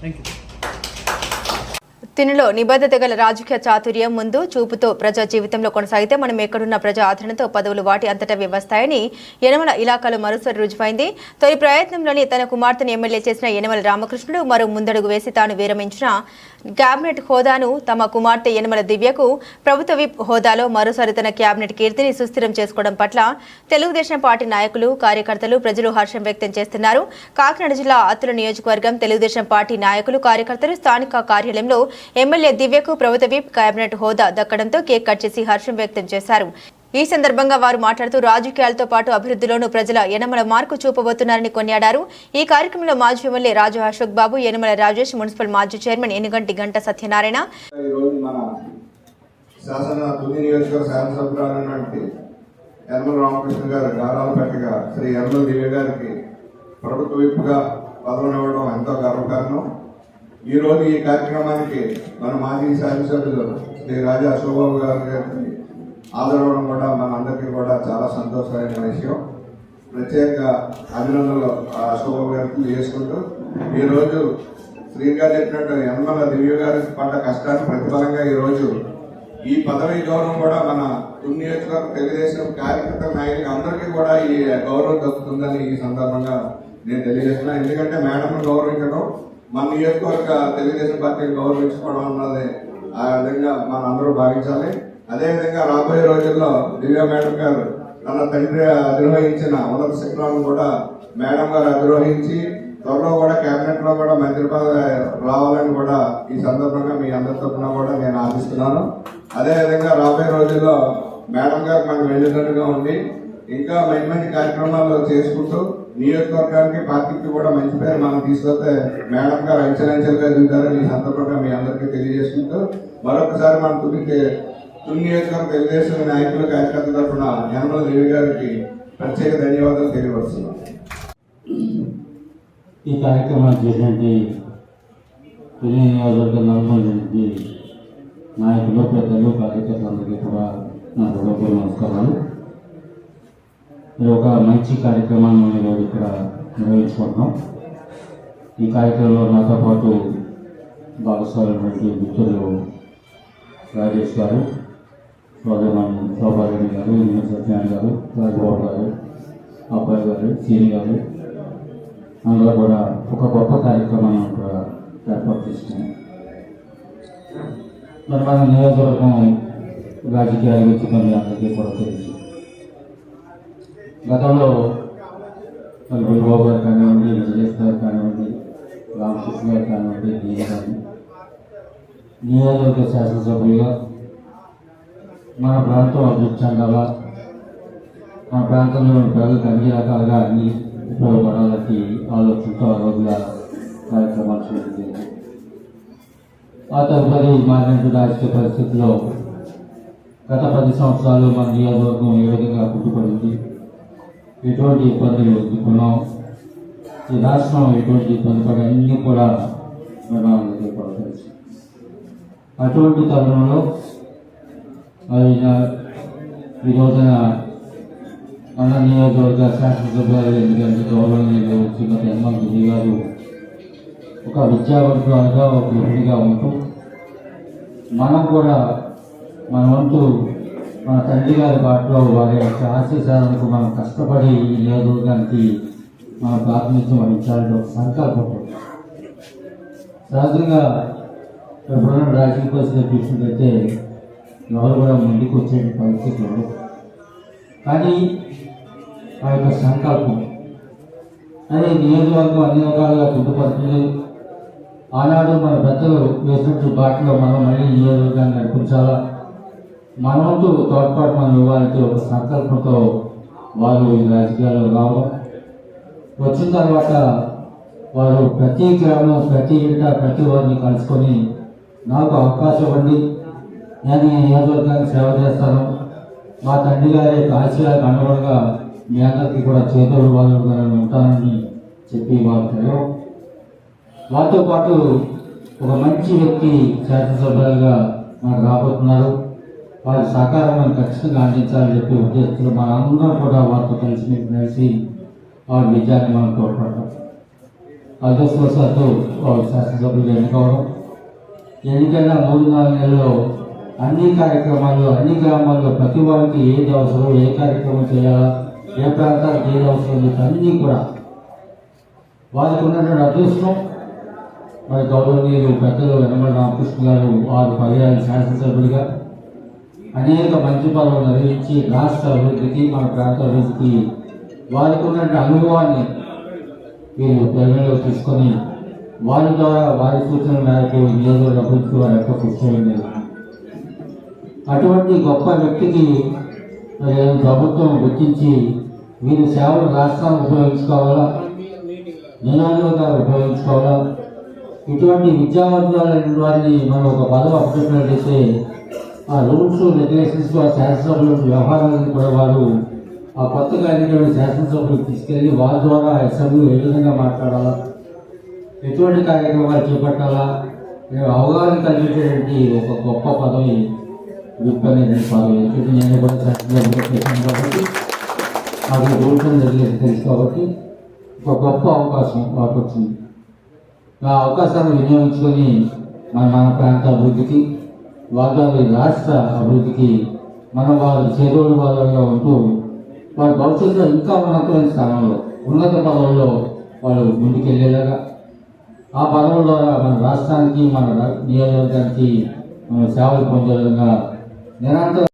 Thank you. తినులో నిబద్ధత గల రాజకీయ చాతుర్యం ముందు చూపుతో ప్రజా జీవితంలో కొనసాగితే మనం ఎక్కడున్న ప్రజా ఆదరణతో పదవులు వాటి అంతటా వ్యవస్థాయని యనమల ఇలాకాలో మరోసారి రుజువైంది. తొలి ప్రయత్నంలోని తన కుమార్తెను ఎమ్మెల్యే చేసిన యనమల రామకృష్ణుడు మరో ముందడుగు వేసి తాను విరమించిన కేబినెట్ హోదాను తమ కుమార్తె యనమల దివ్యకు ప్రభుత్వ విప్ హోదాలో మరోసారి తన కేబినెట్ కీర్తిని సుస్థిరం చేసుకోవడం పట్ల తెలుగుదేశం పార్టీ నాయకులు కార్యకర్తలు ప్రజలు హర్షం వ్యక్తం చేస్తున్నారు. కాకినాడ జిల్లా అత్తుల నియోజకవర్గం తెలుగుదేశం పార్టీ నాయకులు కార్యకర్తలు స్థానిక కార్యాలయంలో ఎమ్మెల్యే దివ్యకు ప్రభుత్వ విప్ కేబినెట్ హోదా దక్కడంతో కేక్ కట్ చేసి హర్షం వ్యక్తం చేశారు. ఈ సందర్భంగా వారు మాట్లాడుతూ రాజకీయాలతో పాటు అభివృద్ధిలోనూ ప్రజల యనమల మార్కు చూపబోతున్నారని కొనియాడారు. ఈ కార్యక్రమంలో మాజీ ఎమ్మెల్యే రాజు అశోక్ బాబు యనమల రాజేష్ మున్సిపల్ మాజీ చైర్మన్ ఎనుగంటి గంట సత్యనారాయణ. శాసన నియోజకవర్గ యనమల రామకృష్ణ గారు గారాలపేటగా శ్రీ యనమల దివ్య గారికి ప్రభుత్వ విప్పుగా పదవిని ఇవ్వడం ఎంతో గర్వకారణం. ఈ రోజు ఈ కార్యక్రమానికి మన మాజీ శాసనసభ్యులు శ్రీ రాజా అశోబాబు గారి గారికి ఆదరవడం కూడా మన అందరికీ కూడా చాలా సంతోషమైన విషయం. ప్రత్యేకంగా అభినందనలు ఆ అశోబాబు గారికి చేసుకుంటూ ఈరోజు శ్రీ గారు చెప్పినట్టు యనమల దివ్య గారి పడ్డ కష్టాన్ని ప్రతిఫలంగా ఈరోజు ఈ పదవి గౌరవం కూడా మన తుని నియోజకవర్గ తెలుగుదేశం కార్యకర్త నాయకులు అందరికీ కూడా ఈ గౌరవం దక్కుతుందని ఈ సందర్భంగా నేను తెలియజేస్తున్నాను ఎందుకంటే మేడంను గౌరవించడం మన నియోజకవర్గ తెలుగుదేశం పార్టీని గౌరవించుకోవడం అన్నది ఆ విధంగా మన అందరూ భావించాలి. అదేవిధంగా రాబోయే రోజుల్లో దివ్య మేడం గారు తన తండ్రి అధిరోహించిన ఉన్నత శిఖరాలను కూడా మేడం గారు అధిరోహించి త్వరలో కూడా కేబినెట్లో కూడా మంత్రి పదవి రావాలని కూడా ఈ సందర్భంగా మీ అందరి తరఫున కూడా నేను ఆశిస్తున్నాను. అదేవిధంగా రాబోయే రోజుల్లో మేడం గారు మనకు వెళ్ళినట్టుగా ఉండి ఇంకా మంచి మంచి కార్యక్రమాలు చేసుకుంటూ నియోజకవర్గానికి పార్టీకి కూడా మంచి పేరు మనం తీసుకొస్తే మేడం గారు అంచెలంచెలుగా దిగుతారని ఈ సందర్భంగా మీ అందరికీ తెలియజేసుకుంటూ మరొకసారి మన తుదికి తుని నియోజకవర్గ తెలుగుదేశం నాయకులు కార్యకర్తల తరఫున యనమల దేవి గారికి ప్రత్యేక ధన్యవాదాలు తెలియపరుస్తున్నాం. ఈ కార్యక్రమాన్ని చేసినటువంటి తుని నియోజకవర్గ నలుగురు నుంచి నాయకులు పెద్దలు కార్యకర్తలందరికీ కూడా నా హృదయపూర్వ నమస్కారాలు. ఇది ఒక మంచి కార్యక్రమాన్ని ఈరోజు ఇక్కడ నిర్వహించుకుంటున్నాం. ఈ కార్యక్రమంలో నాతో పాటు భాగస్వామైనటువంటి మిత్రులు రాజేష్ గారు సోదరమణి శోభారెడ్డి గారు ఇంద్ర సత్యనారాయణ గారు రాజబాబు గారు అబ్బాయి గారు సీని గారు. అందులో కూడా ఒక గొప్ప కార్యక్రమాన్ని కూడా ఏర్పాటు చేసుకున్నాం మరి మన నియోజకవర్గం రాజకీయాల గురించి కొన్ని అందరికీ కూడా తెలుసు. గతంలో మరి గురుబాబు గారు కానివ్వండి విజయేష్ గారు కానివ్వండి రామకృష్ణ గారు కానివ్వండి దీని కానీ నియోజకవర్గ శాసనసభ్యులుగా మన ప్రాంతం అభివృద్ధి చెందాలా మన ప్రాంతంలో ప్రజలకు అన్ని రకాలుగా అన్ని ఉపయోగపడాలని ఆలోచనతో ఆ రోజుగా కార్యక్రమాలు చేయడం జరిగింది. ఆ తదుపరి మారినటువంటి రాజకీయ పరిస్థితుల్లో గత పది సంవత్సరాలు మన నియోజకవర్గం ఏ విధంగా పుట్టుపడింది ఎటువంటి ఇబ్బందులు ఎదుర్కొన్నాం ఈ రాష్ట్రం ఎటువంటి ఇబ్బంది పడి అన్నీ కూడా మనందరికీ కూడా అటువంటి తరుణంలో ఆయన ఈ రోజున మన నియోజకవర్గ శాసనసభ్యులు ఎందుకంటే గౌరవనీయులు శ్రీమతి హనుమంత్ రెడ్డి గారు ఒక విద్యావంతులుగా ఒక గృహిణిగా ఉంటూ మనం కూడా మన వంతు మన తండ్రి గారి బాటలో వారి యొక్క ఆశీస్సాలకు మనం కష్టపడి ఈ నియోజకవర్గానికి మన ప్రాతినిధ్యం వహించాలని ఒక సంకల్పం సహజంగా ఎప్పుడైనా రాజకీయ పరిస్థితి చూసినట్లయితే ఎవరు కూడా ముందుకు వచ్చే పరిస్థితులు కానీ ఆ యొక్క సంకల్పం అదే నియోజకవర్గం అన్ని రకాలుగా చుట్టుపడుతుంది ఆనాడు మన పెద్దలు వేసినట్టు బాటలో మనం మళ్ళీ నియోజకవర్గాన్ని నడిపించాలా? మన వంతు తోడ్పాటు మనం ఇవ్వాలంటే ఒక సంకల్పంతో వారు ఈ రాజకీయాల్లో రావడం. వచ్చిన తర్వాత వారు ప్రతి గ్రామం ప్రతి ఇంట ప్రతి వారిని కలుసుకొని నాకు అవకాశం ఇవ్వండి. నేను నియోజకవర్గానికి సేవ చేస్తాను. మా తండ్రి గారి యొక్క ఆశయాలకు అనుగుణంగా మీ అందరికీ కూడా చేతులు వాళ్ళు నేను ఉంటానని చెప్పి వారు వారితో పాటు ఒక మంచి వ్యక్తి శాసనసభ్యులుగా మనకు రాబోతున్నారు. వారి సహకారం ఖచ్చితంగా అందించాలని చెప్పి ఉద్దేశంతో మనందరం కూడా వారితో కలిసి కలిసి వారి విజయాన్ని మనం తోడ్పడతాం అదృష్టవశాత్తు వారు శాసనసభ్యులు ఎన్నుకోవడం. ఎన్నికైన మూడు నాలుగు నెలల్లో అన్ని కార్యక్రమాల్లో అన్ని గ్రామాల్లో ప్రతి వారికి ఏది అవసరం ఏ కార్యక్రమం చేయాలా ఏ ప్రాంతానికి ఏది అవసరం చెప్పి అన్నీ కూడా వారికి ఉన్నటువంటి అదృష్టం. మరి గౌరవనీయులు పెద్దలు వెనమల రామకృష్ణ గారు వారు పర్యాలు శాసనసభ్యులుగా అనేక మంచి పనులు నిర్వహించి రాష్ట్ర అభివృద్ధికి మన ప్రాంత అభివృద్ధికి వారికి ఉన్నటువంటి అనుభవాన్ని వీరు పరిగణలో తీసుకొని వారి ద్వారా వారి సూచన మేరకు నియోజకవర్గ అభివృద్ధికి వారి యొక్క కృషి అటువంటి గొప్ప వ్యక్తికి ప్రభుత్వం గుర్తించి వీరి సేవలు రాష్ట్రాన్ని ఉపయోగించుకోవాలా? నినాదంగా ఉపయోగించుకోవాలా? ఇటువంటి విద్యావంతులైన వారిని మనం ఒక పదవి అప్పచెప్పినట్లయితే ఆ రూల్స్ రెగ్యులేషన్స్ ఆ శాసనసభ్యుల వ్యవహారాలను కూడా వారు ఆ కొత్తగా ఎన్నికైన శాసనసభలకు తీసుకెళ్ళి వారి ద్వారా అసెంబ్లీ ఏ విధంగా మాట్లాడాలా? ఎటువంటి కార్యక్రమాలు చేపట్టాలా? నేను అవగాహన కలిగేటువంటి ఒక గొప్ప పదవి విప్ అనేటువంటి పదవి ఎందుకంటే నేను కూడా శాసనసభలో చేశాను కాబట్టి నాకు రూల్స్ అండ్ రెగ్యులేషన్ తెలుసు కాబట్టి ఒక గొప్ప అవకాశం మాకు వచ్చింది ఆ అవకాశాన్ని వినియోగించుకొని మన మన ప్రాంత అభివృద్ధికి వారి రాష్ట్ర అభివృద్ధికి మనం వారు చేదోడు వాళ్ళగా ఉంటూ వారి భవిష్యత్తులో ఇంకా ఉన్నతమైన స్థానంలో ఉన్నత పదవుల్లో వాళ్ళు ముందుకెళ్ళేలాగా ఆ పదవుల ద్వారా మన రాష్ట్రానికి మన రా- నియోజకవర్గానికి సేవలు పొందే విధంగా నిరంతరం